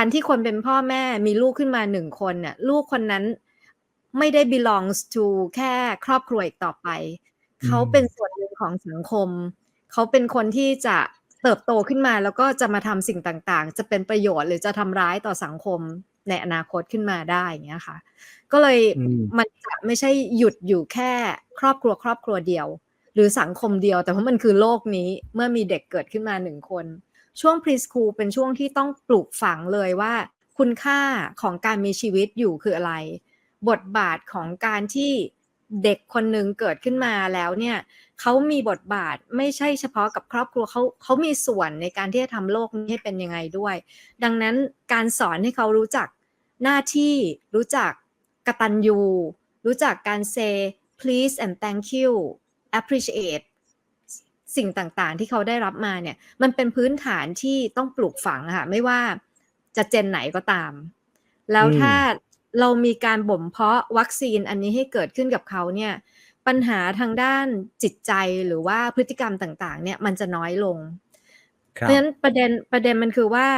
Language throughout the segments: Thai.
การที่คนเป็นพ่อแม่มีลูกขึ้นมาหนึ่งคนเนี่ยลูกคนนั้นไม่ได้ belongs to แค่ครอบครัวอีกต่อไปอืเขามเป็นส่วนหนึ่งของสังคม เขาเป็นคนที่จะเติบโตขึ้นมาแล้วก็จะมาทำสิ่งต่างๆ จะเป็นประโยชน์หรือจะทำร้ายต่อสังคมในอนาคตขึ้นมาได้อย่างเงี้ยค่ะ ก็เลยอืมมันจะไม่ใช่หยุดอยู่แค่ครอบครัวครอบครัวเดียว หรือสังคมเดียว แต่ว่ามันคือโลกนี้เมื่อมีเด็กเกิดขึ้นมาหนึ่งคน ช่วงพรีสคูลเป็นช่วงที่ต้องปลูกฝังเลยว่า คุณค่าของการมีชีวิตอยู่คืออะไร บทบาทของการที่เด็กคนหนึ่งเกิดขึ้นมาแล้วเนี่ยเขามีบทบาทไม่ใช่เฉพาะกับครอบครัวเขาเขามีส่วนในการที่จะทำโลกนี้ให้เป็นยังไงด้วย ดังนั้นการสอนให้เขารู้จักหน้าที่รู้จักกตัญญูรู้จักการ say please and thank you appreciate สิ่งต่างๆ ที่เขาได้รับมาเนี่ย มันเป็นพื้นฐานที่ต้องปลูกฝังอะค่ะ ไม่ว่าจะเจนไหนก็ตาม แล้วอืมถ้าเรามีการบ่มเพาะวัคซีนอันนี้ให้เกิดขึ้นกับเขาเนี่ย ปัญหาทางด้านจิตใจหรือว่าพฤติกรรมต่างๆ เนี่ยมันจะน้อยลงครัเพราะฉะบนั้นประเด็นประเด็นมันคือว่า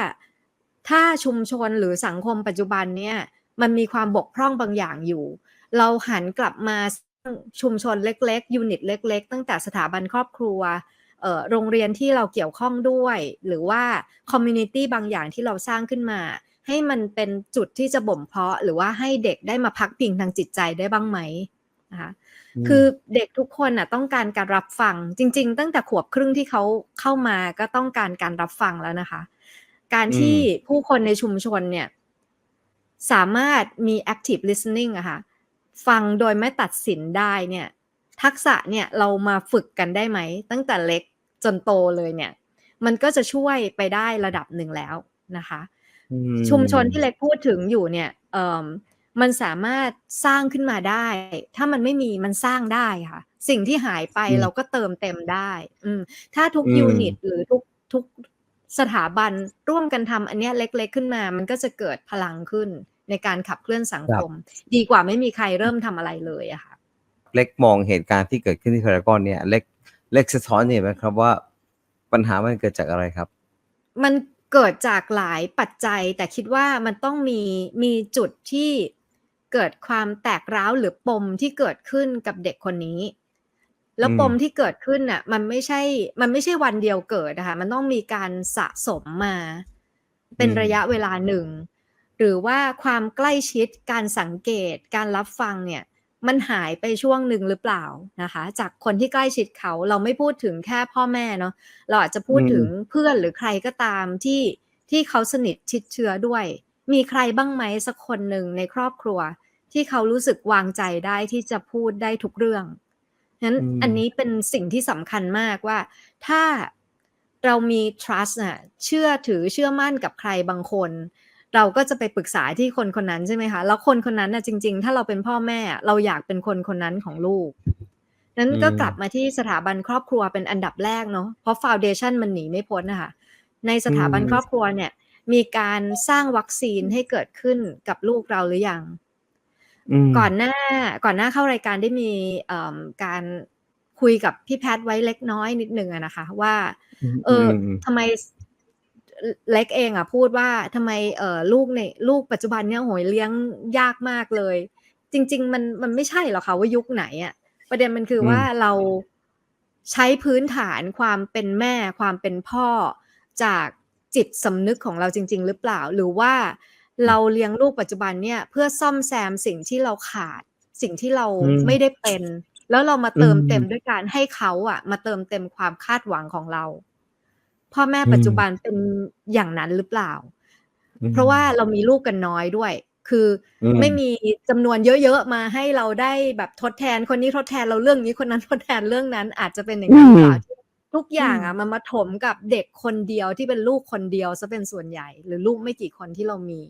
ถ้าชุมชนหรือสังคมปัจจุบันเนี่ย มันมีความบกพร่องบางอย่างอยู่ เราหันกลับมาสร้าง ชุมชนเล็กๆ ยูนิตเล็ก ๆ ตั้งแต่สถาบันครอบครัวเอ่อโรงเรียนที่เราเกี่ยวข้องด้วย หรือว่าคอมมูนิตี้บางอย่างที่เราสร้างขึ้นมา ให้มันเป็นจุดที่จะบ่มเพาะ หรือว่าให้เด็กได้มาพักพิงทางจิตใจได้บ้างไหมนะคะอืมคือเด็กทุกคนน่ะต้องการการรับฟังจริง ๆ ตั้งแต่ขวบครึ่งที่เขาเข้ามาก็ต้องการการรับฟังแล้วนะคะ การที่ผู้คนในชุมชนเนี่ยสามารถมี active listening อะค่ะ ฟังโดยไม่ตัดสินได้เนี่ย ทักษะเนี่ยเรามาฝึกกันได้ไหม ตั้งแต่เล็กจนโตเลยเนี่ย มันก็จะช่วยไปได้ระดับหนึ่งแล้วนะคะอืชุมชนที่เล็กพูดถึงอยู่เนี่ยเอ่อมันสามารถสร้างขึ้นมาได้ ถ้ามันไม่มีมันสร้างได้ค่ะ สิ่งที่หายไปอืมเราก็เติมเต็มได้ อืมถ้าทุกอืมยูนิต หรือทุกทุกสถาบันร่วมกันทำอันเนี้ยเล็ก ๆ ขึ้นมา มันก็จะเกิดพลังขึ้น ในการขับเคลื่อนสังคม ดีกว่าไม่มีใครเริ่มทำอะไรเลยอะค่ะ เล็กมองเหตุการณ์ที่เกิดขึ้นที่พารากอนเนี่ย เล็กเล็กสะท้อนเห็นไหมครับว่าปัญหามันเกิดจากอะไรครับ มันเกิดจากหลายปัจจัย แต่คิดว่ามันต้องมีมีจุดที่เกิดความแตกร้าวหรือปมที่เกิดขึ้นกับเด็กคนนี้ แล้วอืมปมที่เกิดขึ้นน่ะ มันไม่ใช่ มันไม่ใช่วันเดียวเกิดนะคะมันต้องมีการสะสมมา เป็นระยะเวลาหนึ่ง หรือว่าความใกล้ชิดการสังเกตการรับฟังเนี่ยมันหายไปช่วงหนึ่งหรือเปล่านะคะ จากคนที่ใกล้ชิดเขาเราไม่พูดถึงแค่พ่อแม่เนาะเราอาจจะพูดอืมถึงเพื่อนหรือใครก็ตามที่ที่เขาสนิทชิดเชื้อด้วย มีใครบ้างไหมสักคนหนึ่งในครอบครัว ที่เขารู้สึกวางใจได้ที่จะพูดได้ทุกเรื่องนั้นอืมอันนี้เป็นสิ่งที่สำคัญมากว่า ถ้าเรามี trust น่ะเชื่อถือเชื่อมั่นกับใครบางคน เราก็จะไปปรึกษาที่คนคนนั้นใช่ไหมคะ แล้วคนคนนั้นน่ะจริง ๆ ถ้าเราเป็นพ่อแม่อะเราอยากเป็นคนคนนั้นของลูก นั้นก็อืมกลับมาที่สถาบันครอบครัวเป็นอันดับแรกเนาะ เพราะฟาวเดชันมันหนีไม่พ้นนะคะ ในสถาบันอืมครอบครัวเนี่ย มีการสร้างวัคซีนให้เกิดขึ้นกับลูกเราหรือยังมก่อนหน้า ก่อนหน้าเข้ารายการได้มีเอิ่มการคุยกับพี่แพทย์ไว้เล็กน้อยนิดนึงอะนะคะ ว่า เอออมทำไม เล็กเองอะพูดว่าทำไมเออลูกในลูกปัจจุบันเนี่ยโหยเลี้ยงยากมากเลย จริง ๆ มันมันไม่ใช่หรอกค่ะว่ายุคไหนอะประเด็นมันคืออมว่าเราใช้พื้นฐานความเป็นแม่ ความเป็นพ่อจากจิตสำนึกของเราจริง ๆ หรือเปล่า หรือว่าเราเลี้ยงลูกปัจจุบันเนี่ยเพื่อซ่อมแซมสิ่งที่เราขาด สิ่งที่เราอืมไม่ได้เป็น แล้วเรามาเติมอืมเต็มด้วยการให้เขาอะมาเติมเต็มความคาดหวังของเรา พ่อแม่อืมปัจจุบันเป็นอย่างนั้นหรือเปล่าอืมเพราะว่าเรามีลูกกันน้อยด้วย คืออมไม่มีจำนวนเยอะๆมาให้เราได้แบบทดแทนคนนี้ทดแทนเราเรื่องนี้คนนั้นทดแทนเรื่องนั้น อาจจะเป็นอย่างนั้นหรือเปล่าที่ทุกอย่างอะมันมาถมกับเด็กคนเดียวที่เป็นลูกคนเดียวซะเป็นส่วนใหญ่ หรือลูกไม่กี่คนที่เรามี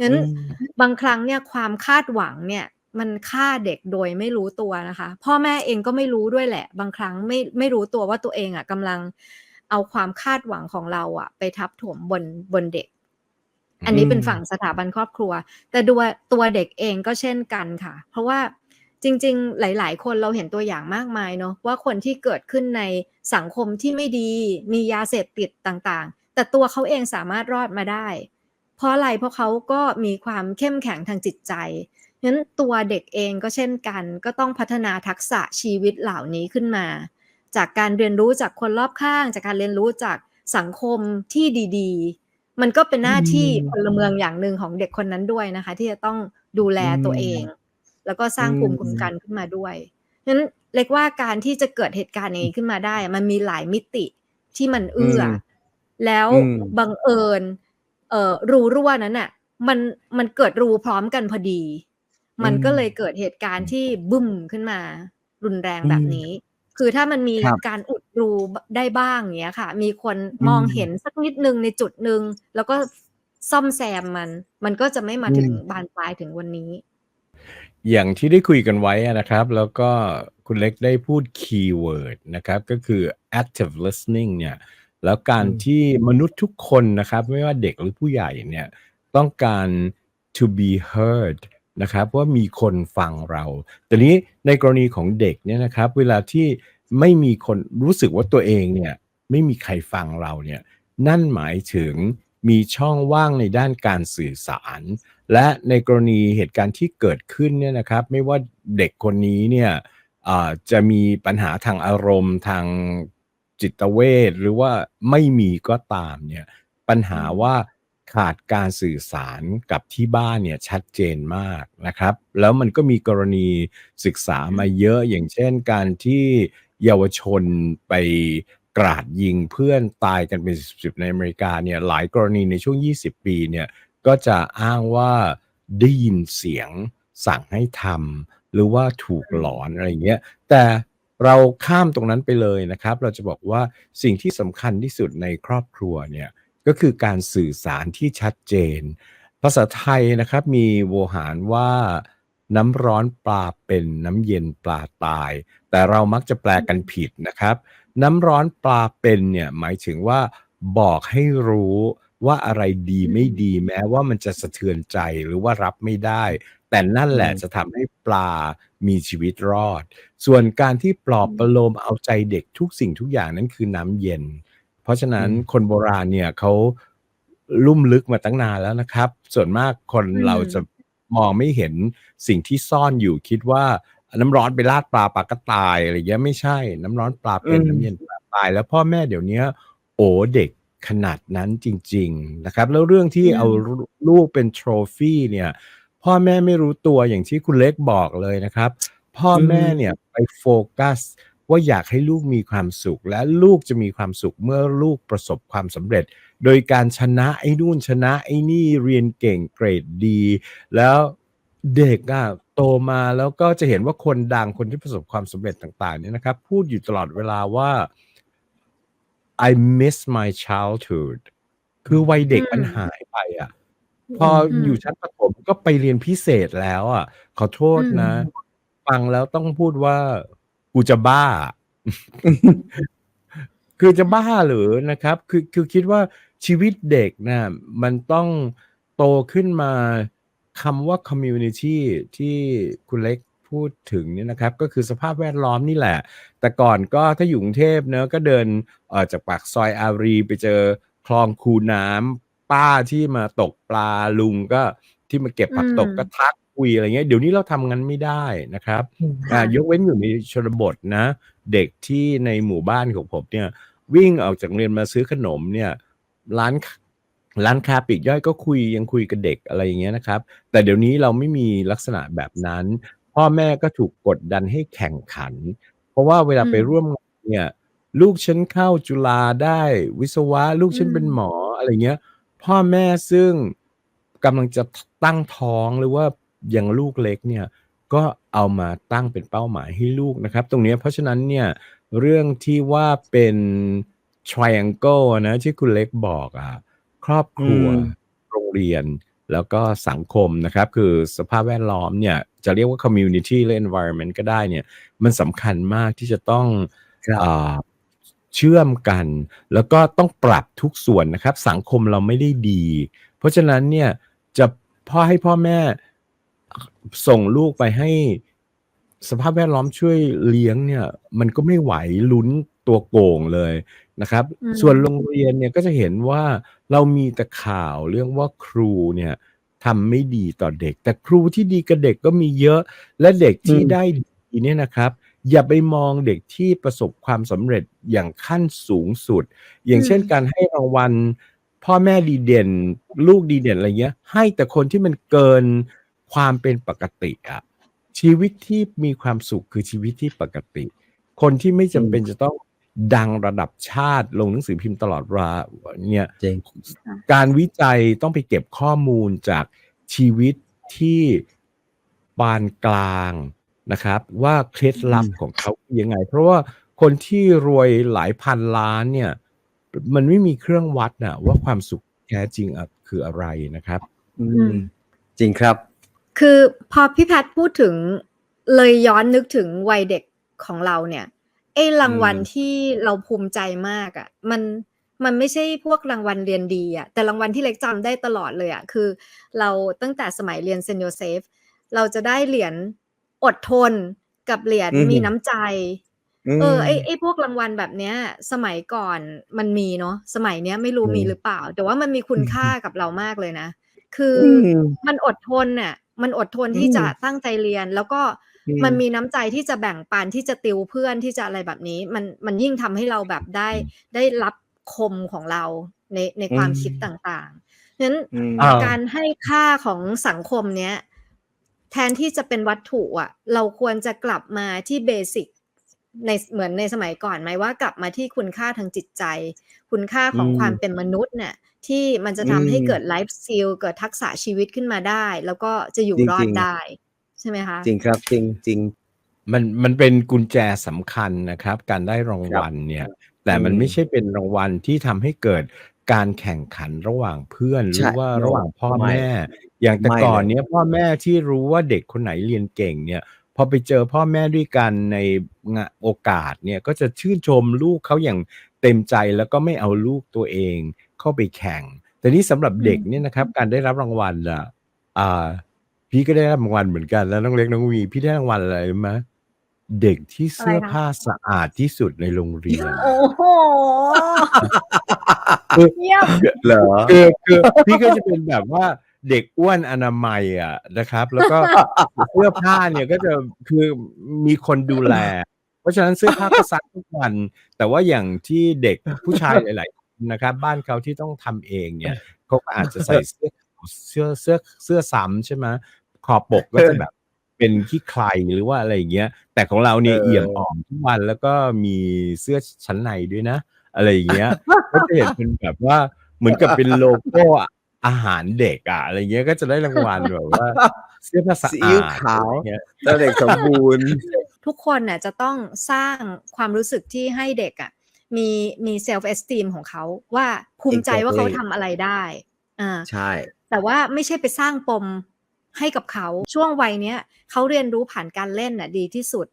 งั้นอืมบางครั้งเนี่ยความคาดหวังเนี่ยมันฆ่าเด็กโดยไม่รู้ตัวนะคะ พ่อแม่เองก็ไม่รู้ด้วยแหละ บางครั้งไม่ไม่รู้ตัวว่าตัวเองอะกำลัง เอาความคาดหวังของเราอะไปทับถมบนบนเด็ก อันนี้เป็นฝั่งสถาบันครอบครัว แต่ดูตัวเด็กเองก็เช่นกันค่ะ เพราะว่าจริง ๆ หลาย ๆ คนเราเห็นตัวอย่างมากมายเนาะว่าคนที่เกิดขึ้นในสังคมที่ไม่ดีมียาเสพติดต่างๆ แต่ตัวเขาเองสามารถรอดมาได้พเพราะอะไรเพราะเขาก็มีความเข้มแข็งทางจิตใจงั้นตัวเด็กเองก็เช่นกัน ก็ต้องพัฒนาทักษะชีวิตเหล่านี้ขึ้นมา จากการเรียนรู้จากคนรอบข้าง จากการเรียนรู้จากสังคมที่ดีๆ มันก็เป็นหน้าที่อืมพลเมืองอย่างหนึ่งของเด็กคนนั้นด้วยนะคะ ที่จะต้องดูแลตัวเอง แล้วก็สร้างภูมิคุ้มกันขึ้นมาด้วยนั้นเล็กว่าการที่จะเกิดเหตุการณ์อย่างนี้ขึ้นมาได้ มันมีหลายมิติที่มันเอื้ออมแล้วอืมบังเอิญเอ่อรูรั่วนั้นน่ะมันมันเกิดรูพร้อมกันพอดี มันก็เลยเกิดเหตุการณ์ที่บึ้มขึ้นมา รุนแรงแบบนี้ คือถ้ามันมีครับการอุดรูได้บ้างเนี้ยค่ะ มีคนมองเห็นสักนิดนึงในจุดหนึ่งแล้วก็ซ่อมแซมมัน มันก็จะไม่มาถึงอืมบานปลายถึงวันนี้ อย่างที่ได้คุยกันไว้อะนะครับ แล้วก็คุณเล็กได้พูดคีย์เวิร์ดนะครับ ก็คือ active listening เนี่ย แล้วการอืมที่มนุษย์ทุกคนนะครับ ไม่ว่าเด็กหรือผู้ใหญ่เนี่ย ต้องการ to be heard นะครับว่ามีคนฟังเรา แต่นี้ในกรณีของเด็กเนี่ยนะครับ เวลาที่ไม่มีคนรู้สึกว่าตัวเองเนี่ยไม่มีใครฟังเราเนี่ยนั่นหมายถึงมีช่องว่างในด้านการสื่อสาร และในกรณีเหตุการณ์ที่เกิดขึ้นเนี่ยนะครับ ไม่ว่าเด็กคนนี้เนี่ยจะมีปัญหาทางอารมณ์ทางจิตเวชหรือว่าไม่มีก็ตามเนี่ยปัญหาว่า ขาดการสื่อสารกับที่บ้านเนี่ยชัดเจนมากนะครับ แล้วมันก็มีกรณีศึกษามาเยอะอย่างเช่นการที่เยาวชนไปกราดยิงเพื่อนตายกันเป็นสิบๆในอเมริกาเนี่ยหลายกรณีในช่วง 20 ปีเนี่ยก็จะอ้างว่าได้ยินเสียงสั่งให้ทำหรือว่าถูกหลอนอะไรอย่างเงี้ยแต่เราข้ามตรงนั้นไปเลยนะครับ เราจะบอกว่าสิ่งที่สำคัญที่สุดในครอบครัวเนี่ย ก็คือการสื่อสารที่ชัดเจน ภาษาไทยนะครับมีโวหารว่าน้ำร้อนปลาเป็นน้ำเย็นปลาตาย แต่เรามักจะแปลกันผิดนะครับ น้ำร้อนปลาเป็นเนี่ยหมายถึงว่าบอกให้รู้ว่าอะไรดีไม่ดีแม้ว่ามันจะสะเทือนใจหรือว่ารับไม่ได้ แต่นั่นแหละจะทำให้ปลามีชีวิตรอด ส่วนการที่ปลอบประโลมเอาใจเด็กทุกสิ่งทุกอย่างนั้นคือน้ำเย็น เพราะฉะนั้นคนโบราณเนี่ยเขาลุ่มลึกมาตั้งนานแล้วนะครับ ส่วนมากคนอืมเราจะมองไม่เห็นสิ่งที่ซ่อนอยู่คิดว่า น้ำร้อนไปราดปลาปลาก็ตายอะไรอย่างเงี้ยไม่ใช่ น้ำร้อนปลาเป็นอืมน้ำเย็นปลาตาย แล้วพ่อแม่เดี๋ยวนี้โอ้เด็กขนาดนั้นจริง ๆนะครับ แล้วเรื่องที่อืมเอาลูกเป็นโทรฟี่เนี่ย พ่อแม่ไม่รู้ตัวอย่างที่คุณเล็กบอกเลยนะครับ พ่อแม่เนี่ยไปโฟกัส ว่าอยากให้ลูกมีความสุข และลูกจะมีความสุขเมื่อลูกประสบความสำเร็จ โดยการชนะไอ้นู่นชนะไอ้นี่เรียนเก่งเกรดดี แล้วเด็กอะโตมาแล้วก็จะเห็นว่าคนดังคนที่ประสบความสำเร็จต่างๆเนี่ยนะครับ พูดอยู่ตลอดเวลาว่า I miss my childhood คือวัยเด็กมันหายไปอะ พออยู่ชั้นประถมก็ไปเรียนพิเศษแล้วอะ ขอโทษนะ ฟังแล้วต้องพูดว่า กูจะบ้า คือจะบ้าหรือนะครับ คือคือคิดว่าชีวิตเด็กนะมันต้องโตขึ้นมาคำว่า community ที่คุณเล็กพูดถึงเนี่ยนะครับ ก็คือสภาพแวดล้อมนี่แหละ แต่ก่อนก็ถ้าอยู่กรุงเทพเนอะก็เดินออจากปากซอยอารีไปเจอคลองคูน้ำป้าที่มาตกปลาลุงก็ที่มาเก็บผักตกก็ทัก คุยอะไรเงี้ยเดี๋ยวนี้เราทำงั้นไม่ได้นะครับค่ะอ่ายกเว้นอยู่ในชนบทนะ เด็กที่ในหมู่บ้านของผมเนี่ย วิ่งออกจากโรงเรียนมาซื้อขนมเนี่ยร้านร้านค้าปลีกย่อยก็คุยยังคุยกับเด็กอะไรอย่างเงี้ยนะครับ แต่เดี๋ยวนี้เราไม่มีลักษณะแบบนั้น พ่อแม่ก็ถูกกดดันให้แข่งขัน เพราะว่าเวลาไปอืมร่วมงานเนี่ยลูกฉันเข้าจุฬาได้วิศวะ ลูกฉันอืมเป็นหมออะไรเงี้ย พ่อแม่ซึ่งกำลังจะตั้งท้องหรือว่า ยังลูกเล็กเนี่ยก็เอามาตั้งเป็นเป้าหมายให้ลูกนะครับ ตรงเนี้ยเพราะฉะนั้นเนี่ยเรื่องที่ว่าเป็น triangle นะที่คุณเล็กบอกอะครอบครัวอืมโรงเรียนแล้วก็สังคมนะครับ คือสภาพแวดล้อมเนี่ยจะเรียกว่า community หรือ environment ก็ได้เนี่ยมันสำคัญมากที่จะต้องครับอ่าเชื่อมกัน แล้วก็ต้องปรับทุกส่วนนะครับ สังคมเราไม่ได้ดี เพราะฉะนั้นเนี่ยจะพ่อให้พ่อแม่ ส่งลูกไปให้สภาพแวดล้อมช่วยเลี้ยงเนี่ย มันก็ไม่ไหวลุ้นตัวโก่งเลยนะครับอืมส่วนโรงเรียนเนี่ยก็จะเห็นว่าเรามีแต่ข่าวเรื่องว่าครูเนี่ยทำไม่ดีต่อเด็ก แต่ครูที่ดีกับเด็กก็มีเยอะ และเด็กที่อืมได้ดีเนี่ยนะครับ อย่าไปมองเด็กที่ประสบความสำเร็จอย่างขั้นสูงสุด อย่างเช่นอืมการให้รางวัลพ่อแม่ดีเด่น ลูกดีเด่นอะไรเงี้ย ให้แต่คนที่มันเกิน ความเป็นปกติอะชีวิตที่มีความสุขคือชีวิตที่ปกติ คนที่ไม่จำเป็นจะต้องดังระดับชาติลงหนังสือพิมพ์ตลอดเวลาเนี่ย จริง การวิจัยต้องไปเก็บข้อมูลจากชีวิตที่ปานกลางนะครับ ว่าเคล็ดลับอืมของเขาคือยังไง เพราะว่าคนที่รวยหลายพันล้านเนี่ย มันไม่มีเครื่องวัดนะว่าความสุขแท้จริงอะคืออะไรนะครับ อือืมมจริงครับ คือพอพี่แพทย์พูดถึงเลยย้อนนึกถึงวัยเด็กของเราเนี่ยไอ้รางวัลอืมที่เราภูมิใจมากอะ่ะ มันมันไม่ใช่พวกรางวัลเรียนดีอะ่ะแต่รางวัลที่เล็กจำได้ตลอดเลยอะ่ะคือ เราตั้งแต่สมัยเรียนเซนโยเซฟเราจะได้เหรียญอดทนกับเหรียญอือหือมีน้ำใจมเออไอไอพวกรางวัลแบบเนี้ย สมัยก่อนมันมีเนาะสมัยเนี้ยไม่รู้อืมมีหรือเปล่า แต่ว่ามันมีคุณค่ากับเรามากเลยนะ คือออืมมันอดทนน่ะ มันอดทนที่อืมจะตั้งใจเรียน แล้วก็อืมมันมีน้ำใจที่จะแบ่งปันที่จะติวเพื่อนที่จะอะไรแบบนี้ มันมันยิ่งทำให้เราแบบได้ได้รับคมของเราในในความอืมคิดต่างๆฉะนั้นอืมอ้าวการให้ค่าของสังคมเนี้ยแทนที่จะเป็นวัตถุอะ เราควรจะกลับมาที่เบสิกในเหมือนในสมัยก่อนไหมว่ากลับมาที่คุณค่าทางจิตใจ คุณค่าของอืมความเป็นมนุษย์เนี่ย ที่มันจะทำให้อืมเกิดไลฟ์ส i ลเกิดทักษะชีวิตขึ้นมาได้ แล้วก็จะอยู่จริงรอจริดงได้ ใช่ไหมคะ จริงครับจริงจริงมันมันเป็นกุญแจสำคัญนะครับ การได้รางวัลเนี่ย แต่มันอืมไม่ใช่เป็นรางวัลที่ทำให้เกิดการแข่งขันระหว่างเพื่อนหใช่รือว่าระหว่างพ่อไม่แม่ อย่างแต่ไม่ก่อนเลยเนี้ยพ่อแม่ที่รู้ว่าเด็กคนไหนเรียนเก่งเนี่ยพอไปเจอพ่อแม่ด้วยกันในงานโอกาสเนี่ยก็จะชื่นชมลูกเขาอย่าง เต็มใจแล้วก็ไม่เอาลูกตัวเองเข้าไปแข่ง แต่นี่สำหรับเด็กเนี่ยนะครับ การได้รับรางวัลอะอ่า พี่ก็ได้รับรางวัลเหมือนกัน แล้วน้องเล็กน้องวีพี่ได้รางวัลอะไรรู้ไหมเด็กที่เสื้ออะไรคะผ้าสะอาดที่สุดในโรงเรียน โอ้โหคือเยี่ยมเหรอคือคือพี่ก็จะเป็นแบบว่าเด็กอ้วนอนามัยอะนะครับ แล้วก็เสื้อผ้าเนี่ยก็จะคือมีคนดูแล เพราะฉะนั้นเสื้อผ้าก็ซักทุกวัน แต่ว่าอย่างที่เด็กผู้ชายหลาย ๆ คนนะครับ บ้านเขาที่ต้องทำเองเนี่ยเขาก็อาจจะใส่เสื้อเสื้อเสื้อเสื้อซ้ำใช่ไหมขอบปกก็จะแบบเป็นขี้ใครหรือว่าอะไรอย่างเงี้ย แต่ของเราเนี่ยเออเอี่ยมอ่อมทุกวันแล้วก็มีเสื้อชั้นในด้วยนะ อะไรอย่างเงี้ยก็จะเห็นเป็นแบบว่าเหมือนกับเป็นโลโก้อาหารเด็กอะอะไรเงี้ยก็จะได้รางวัลแบบว่า เสื้อผ้าสะซีอิ๊อาวดขาวอะไรเงี้ยแล้วเด็กสมบูรณ์ ทุกคนน่ะจะต้องสร้างความรู้สึกที่ให้เด็กอะมีมีเซลฟ์เอสติมของเขาว่าภูมิใจว่าเขา Exactly ทำอะไรได้อ่าใช่ แต่ว่าไม่ใช่ไปสร้างปมให้กับเขาช่วงวัยเนี้ยเขาเรียนรู้ผ่านการเล่นน่ะดีที่สุด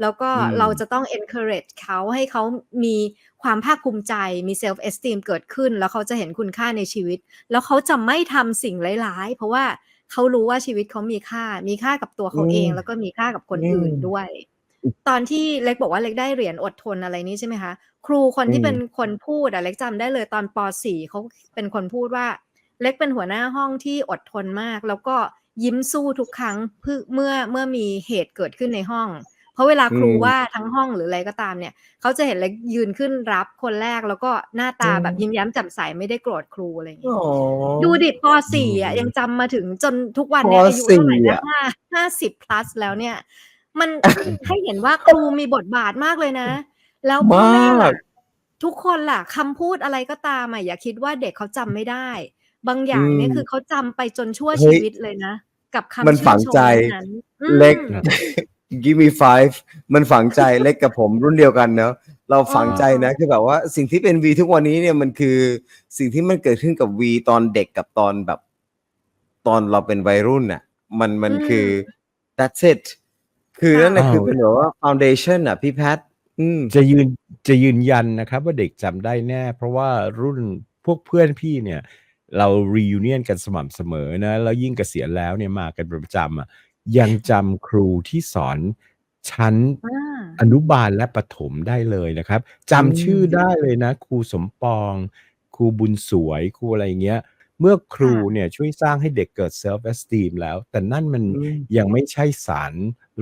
แล้วก็อืมเราจะต้อง encourage เขาให้เขามีความภาคภูมิใจมี self esteem เกิดขึ้น แล้วเขาจะเห็นคุณค่าในชีวิต แล้วเขาจะไม่ทำสิ่งร้ายๆ เพราะว่าเขารู้ว่าชีวิตเขามีค่า มีค่ากับตัวเขาเอง แล้วก็มีค่ากับคนอื่นด้วย ตอนที่เล็กบอกว่าเล็กได้เหรียญอดทนอะไรนี้ใช่ไหมคะ ครูคนที่อืมเป็นคนพูดอะเล็กจำได้เลยตอนป .4 เขาเป็นคนพูดว่า เล็กเป็นหัวหน้าห้องที่อดทนมาก แล้วก็ยิ้มสู้ทุกครั้งเพื่อเมื่อเมื่อมีเหตุเกิดขึ้นในห้อง เพราะเวลาครูอืมว่าทั้งห้องหรืออะไรก็ตามเนี่ยเขาจะเห็นเล็กยืนขึ้นรับคนแรกแล้วก็หน้าตาอืมแบบยิ้มแย้มแจ่มใสไม่ได้โกรธครูอะไรอย่างเงี้ยอ๋อดูดิป .4 อะยังจำมาถึงจนทุกวันเนี่ยปอายุเท่าไหร่ .4 นะอะห้าห้าสิบ plus แล้วเนี่ย มันให้เห็นว่าครูมีบทบาทมากเลยนะ แล้วพ่อแม่มาล่ะกทุกคนล่ะคำพูดอะไรก็ตามอะอย่าคิดว่าเด็กเขาจำไม่ได้ บางอย่างเนี่ยอืมคือเขาจำไปจนชั่วเฮ้ชียวิตเลยนะ กับคำมันชื่ฝังชมใจนั้นเล็กอืม give me five มันฝังใจเล็กกับผมรุ่นเดียวกันเนาะเราฝังใจนะคือแบบว่าสิ่งที่เป็นวีทุกวันนี้เนี่ยมันคือสิ่งที่มันเกิดขึ้นกับวีตอนเด็กกับตอนแบบ ตอนเราเป็นวัยรุ่นน่ะ มันมันอืมคือ that's it คือนั่นแหละอ้าวคือเป็นแบบว่า foundation อะพี่แพทอืมจะยืนจะยืนยันนะครับ ว่าเด็กจำได้แน่ เพราะว่ารุ่นพวกเพื่อนพี่เนี่ย เรา reunion กันสม่ำเสมอนะ แล้วยิ่งเกษียณแล้วเนี่ยมากันเป็นประจำอะยังจำครูที่สอนชั้นอ่าอนุบาลและประถมได้เลยนะครับจำชื่อได้เลยนะ ครูสมปอง ครูบุญสวย ครูอะไรเงี้ย เมื่อครูค่ะเนี่ยช่วยสร้างให้เด็กเกิด self esteem แล้ว แต่นั่นมันอืมยังไม่ใช่สาร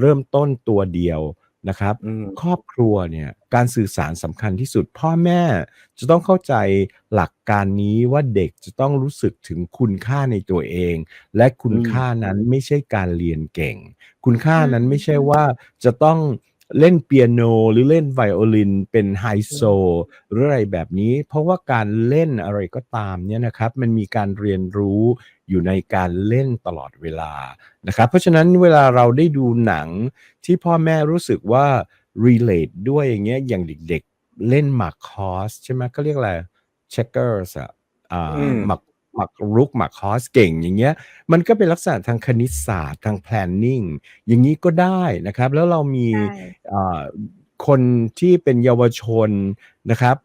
เริ่มต้นตัวเดียวนะครับอืมครอบครัวเนี่ยการสื่อสารสำคัญที่สุด พ่อแม่จะต้องเข้าใจหลักการนี้ว่าเด็กจะต้องรู้สึกถึงคุณค่าในตัวเอง และคุณอืมค่านั้นไม่ใช่การเรียนเก่ง คุณค่านั้นอืมไม่ใช่ว่าจะต้อง เล่นเปียโนหรือเล่นไวโอลินเป็นไฮโซหรืออะไรแบบนี้ เพราะว่าการเล่นอะไรก็ตามเนี่ยนะครับ มันมีการเรียนรู้อยู่ในการเล่นตลอดเวลานะครับ เพราะฉะนั้นเวลาเราได้ดูหนังที่พ่อแม่รู้สึกว่า relate ด้วยอย่างเงี้ยอย่างเด็กๆเล่นหมากคอสใช่ไหมก็เรียกอะไร checkers อะอ่าอืมหมาก หมากรุกหมากคอสเก่งอย่างเงี้ย มันก็เป็นลักษณะทางคณิตศาสตร์ทาง planning อย่างนี้ก็ได้นะครับ แล้วเรามีใช่อ่าคนที่เป็นเยาวชนนะครับ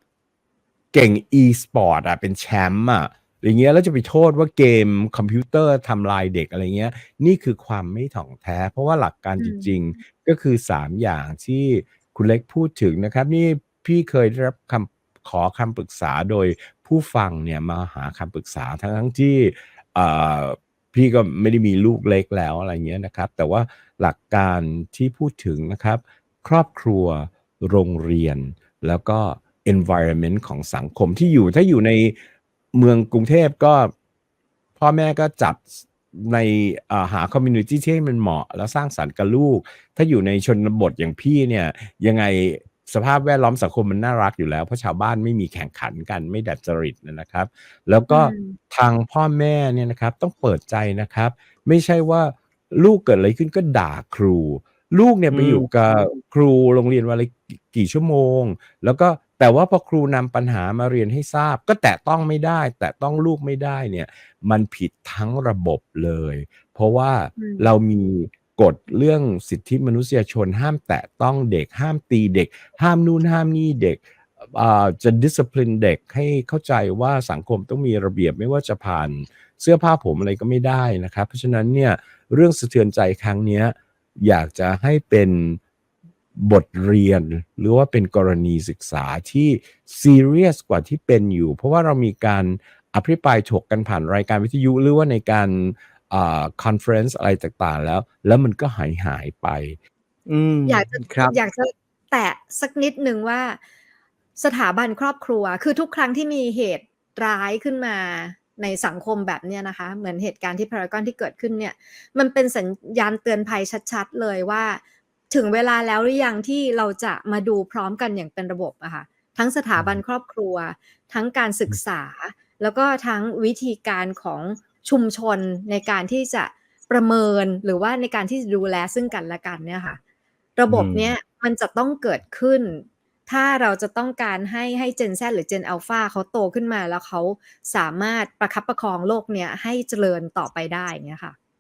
เก่ง e-sport อะเป็นแชมป์อะอย่างเงี้ยแล้วจะไปโทษว่าเกมคอมพิวเตอร์ทำลายเด็กอะไรเงี้ย นี่คือความไม่ถ่องแท้ เพราะว่าหลักการอืจมริง ๆ ก็คือ 3 อย่างที่คุณเล็กพูดถึงนะครับ นี่พี่เคยได้รับคำ ขอคำปรึกษาโดยผู้ฟังเนี่ยมาหาคำปรึกษาทั้งทั้งที่พี่ก็ไม่ได้มีลูกเล็กแล้วอะไรเงี้ยนะครับ แต่ว่าหลักการที่พูดถึงนะครับ ครอบครัวโรงเรียน แล้วก็ environment ของสังคมที่อยู่ถ้าอยู่ในเมืองกรุงเทพก็พ่อแม่ก็จับในาหาคอมมูนิตี้ที่มันเหมาะ แล้วสร้างสรรค์กับลูก ถ้าอยู่ในชนบทอย่างพี่เนี่ยยังไง สภาพแวดล้อมสังคมมันน่ารักอยู่แล้ว เพราะชาวบ้านไม่มีแข่งขันกันไม่ดัดจริตนะครับ แล้วก็อืมทางพ่อแม่เนี่ยนะครับต้องเปิดใจนะครับ ไม่ใช่ว่าลูกเกิดอะไรขึ้นก็ด่าครู ลูกเนี่ยไปอืมอยู่กับครูโรงเรียนวันละกี่ชั่วโมง แล้วก็แต่ว่าพอครูนำปัญหามาเรียนให้ทราบ ก็แตะต้องไม่ได้ แตะต้องลูกไม่ได้เนี่ย มันผิดทั้งระบบเลย เพราะว่าอืมเรามี กฎเรื่องสิทธิมนุษยชน ห้ามแตะต้องเด็ก ห้ามตีเด็ก ห้ามนู่นห้ามนี่เด็กจะ discipline เด็กให้เข้าใจว่าสังคมต้องมีระเบียบไม่ว่าจะผ่านเสื้อผ้าผมอะไรก็ไม่ได้นะครับ เพราะฉะนั้นเนี่ยเรื่องสะเทือนใจครั้งนี้อยากจะให้เป็นบทเรียนหรือว่าเป็นกรณีศึกษาที่ซีเรียสกว่าที่เป็นอยู่ เพราะว่าเรามีการอภิปรายถกกันผ่านรายการวิทยุหรือว่าในการ คอนเฟรนซ์อะไรต่างๆแล้ว แล้วมันก็หายหายไปอืมอยากจะครับอยากจะแตะสักนิดหนึ่งว่า สถาบันครอบครัว คือทุกครั้งที่มีเหตุร้ายขึ้นมาในสังคมแบบเนี้ยนะคะ เหมือนเหตุการณ์ที่พารากอนที่เกิดขึ้นเนี่ย มันเป็นสัญญาณเตือนภัยชัด ๆ เลยว่า ถึงเวลาแล้วหรือยังที่เราจะมาดูพร้อมกันอย่างเป็นระบบอะค่ะทั้งสถาบันครอบครัว ทั้งการศึกษา แล้วก็ทั้งวิธีการของ ชุมชนในการที่จะประเมินหรือว่าในการที่จะดูแลซึ่งกันและกันเนี่ยค่ะ ระบบเนี้ยมันจะต้องเกิดขึ้น ถ้าเราจะต้องการให้ให้ Gen Z หรือ Gen Alpha เขาโตขึ้นมาแล้วเขาสามารถประคับประคองโลกเนี้ยให้เจริญต่อไปได้เงี้ยค่ะ